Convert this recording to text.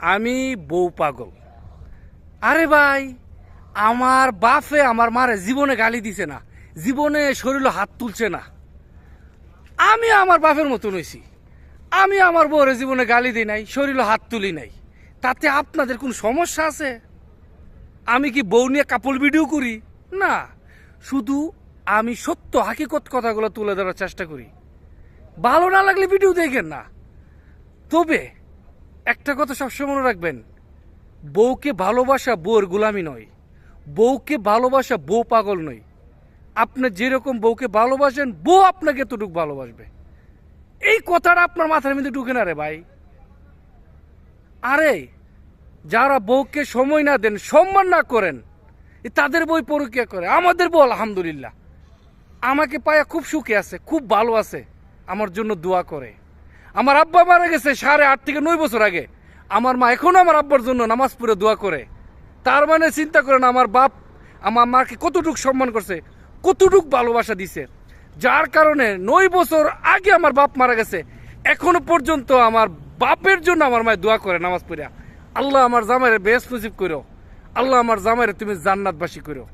আমি বউ পাগল। আরে ভাই, আমার বাপে আমার মারে জীবনে গালি দিছে না, জীবনে শরীরে হাত তুলছে না। আমি আমার বাপের মতন হয়েছি। আমি আমার বউরে জীবনে গালি দিই নাই, শরীরে হাত তুলি নাই। তাতে আপনাদের কোন সমস্যা আছে? আমি কি বউ নিয়ে কাপড় ভিডিও করি? না, শুধু আমি সত্য হাকিকত কথাগুলো তুলে ধরার চেষ্টা করি। ভালো না লাগলে ভিডিও দেখেন না। তবে একটা কথা সবসময় মনে রাখবেন, বউকে ভালোবাসা বউর গোলামি নয়, বউকে ভালোবাসা বউ পাগল নয়। আপনি যেরকম বউকে ভালোবাসেন, বউ আপনাকে এতটুকু ভালোবাসবে। এই কথাটা আপনার মাথার মধ্যে ঢুকে না রে ভাই। আরে, যারা বউকে সময় না দেন, সম্মান না করেন তাদের বই পরকিয়া করে। আমাদের বউ আলহামদুলিল্লাহ। আমাকে পায়া খুব সুখে আছে, খুব ভালো আছে, আমার জন্য দোয়া করে। আমার আব্বা মারা গেছে সাড়ে আট থেকে নয় বছর আগে। আমার মা এখনও আমার আব্বার জন্য নামাজ পড়ে দোয়া করে। তার মানে চিন্তা করেন, আমার বাপ আমার মাকে কতটুক সম্মান করছে, কতটুক ভালোবাসা দিছে। যার কারণে নয় বছর আগে আমার বাপ মারা গেছে। এখনও পর্যন্ত আমার বাপের জন্য আমার মায়ের দোয়া করে নামাজ পড়িয়া আল্লাহ আমার জামাইরে বেশ নসিব করো আল্লাহ আমার জামাইরে তুমি জান্নাতবাসী করো